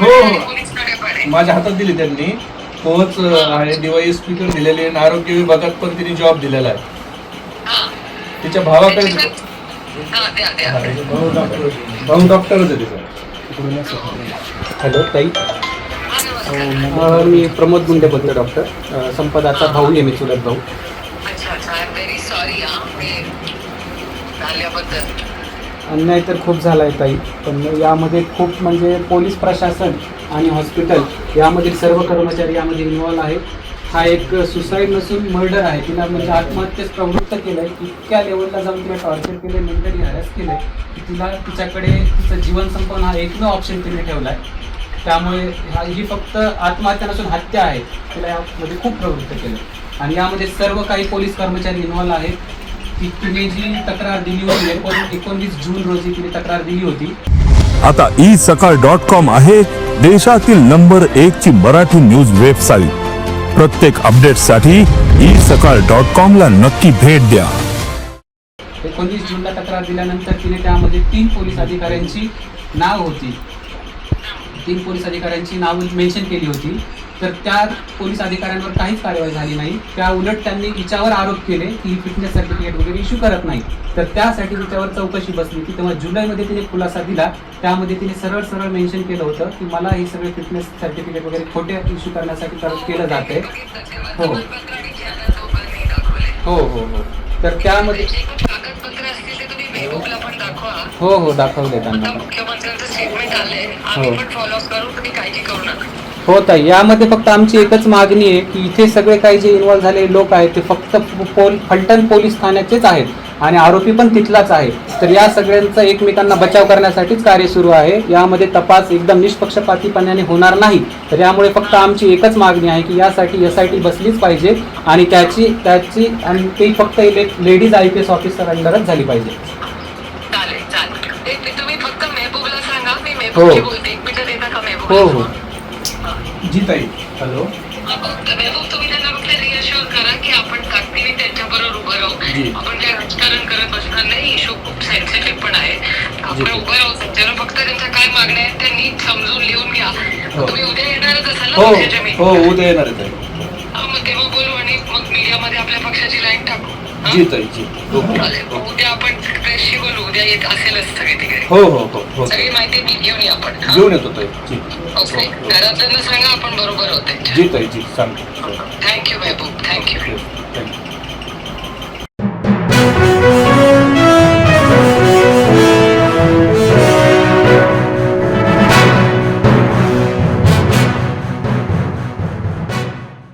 हो. आहे. माझ्या हातात दिली त्यांनी. पोच आहे डीवायएसपी कडे दिलेली आहे आणि आरोग्य विभागात पण तिने जॉब दिलेला आहे. हा. तिच्या भावाकडे हा. भाऊ डॉक्टरच आहे तिचा. हॅलो ताई. हा, मी प्रमोद गुंडे बोलतो डॉक्टर संपदाचा भाऊ आहे मी चुलत भाऊ. अन्याय तर खूप झाला आहे ताई. पण यामध्ये खूप म्हणजे पोलीस प्रशासन आणि हॉस्पिटल यामधील सर्व कर्मचारी यामध्ये इन्वॉल्व आहेत. हा एक सुसाईड नसून मर्डर आहे. तिला म्हणजे आत्महत्येस प्रवृत्त केलं आहे इतक्या लेवलला जाऊन तिला टॉर्चर केलं आहे मेंटली हॅरॅस केलं आहे की तिला तिच्याकडे तिचं जीवन संपवणं हा एकमेव ऑप्शन तिने ठेवला आहे त्यामुळे हा ही फक्त आत्महत्या नसून हत्या आहे. तिला यामध्ये खूप प्रवृत्त केलं आणि यामध्ये सर्व काही पोलीस कर्मचारी इन्वॉल्व आहेत. की तिने जी तक्रार दिली होती एकोण एकोणवीस जून रोजी तिने तक्रार दिली होती. आता ई सकाळ डॉट कॉम आहे देशातील नंबर एक ची मराठी न्यूज वेबसाईट. प्रत्येक अपडेटसाठी ई सकाळ डॉट कॉम ला नक्की भेट द्या. एकोणवीस जूनला तक्रार दिल्यानंतर तिने त्यामध्ये तीन पोलीस अधिकाऱ्यांची नाव होती. तीन पोलीस अधिकाऱ्यांची नावं मेन्शन केली होती. तर त्या पोलीस अधिकाऱ्यांवर काहीच कारवाई झाली नाही. त्या उलट त्यांनी हिच्यावर आरोप केले की ही फिटनेस सर्टिफिकेट वगैरे इश्यू करत नाही. तर त्यासाठी तिच्यावर चौकशी बसली होती. तेव्हा जुलैमध्ये तिने खुलासा दिला. त्यामध्ये तिने सरळ सरळ मेन्शन केलं होतं की मला हे सगळे फिटनेस सर्टिफिकेट वगैरे खोटे इश्यू करण्यासाठी कर- केलं जाते हो. हो हो हो. तर त्यामध्ये हो हो. दाखवले त्यांना हो. हो ताई यामध्ये फक्त आमची एकच मागणी आहे की इथे सगळे काही जे इन्व्हॉल्व झालेले लोक आहेत ते फक्त पोल फलटण पोलीस ठाण्याचेच आहेत आणि आरोपी पण तिथलाच आहे. तर या सगळ्यांचा एकमेकांना बचाव करण्यासाठीच कार्य सुरू आहे. यामध्ये तपास एकदम निष्पक्षपातीपणाने होणार नाही. तर यामुळे फक्त आमची एकच मागणी आहे की यासाठी एस आय टी बसलीच पाहिजे आणि त्याची त्याची आणि ती फक्त ladies I P S officer अंडरच झाली पाहिजे. चालेल चालेल. ते- ते तुम्ही फक्त मेहबूबला सांगा. मी मेहबूबची हो. बोलते. एक मिनिट देता का हो मेहबूब हो जी ताई हॅलो. मेहबूब तुम्ही त्यांना फक्त रिअश्युअर करा की आपण त्यांच्याबरोबर उभं राहू. आपण काय राजकारण करत बसणार नाही. इश्यू खूप सेन्सिटिव्ह पण आहे. आपण. उभं राहू. फक्त त्यांच्या काय मागण्या आहेत त्या नीट समजून लिहून घ्या. हो. तुम्ही उद्या येणारच असाल ना हो. हो? उद्या येणार हा, मग तेव्हा बोलू आणि मग मीडियामध्ये आपल्या पक्षाची लाईन टाकू? जी ताई जी. उद्या आपण प्रेसशी बोलू. उद्या येत असेलच सगळे तिकडे हो हो हो हो सगळी माहिती नीट घेऊन या आपण? घेऊन येतो ताई. ओके. घरातल्यांना सांगा आपण बरोबर होते. जी ताई जी सांगतो. Thank you Mehboob thank you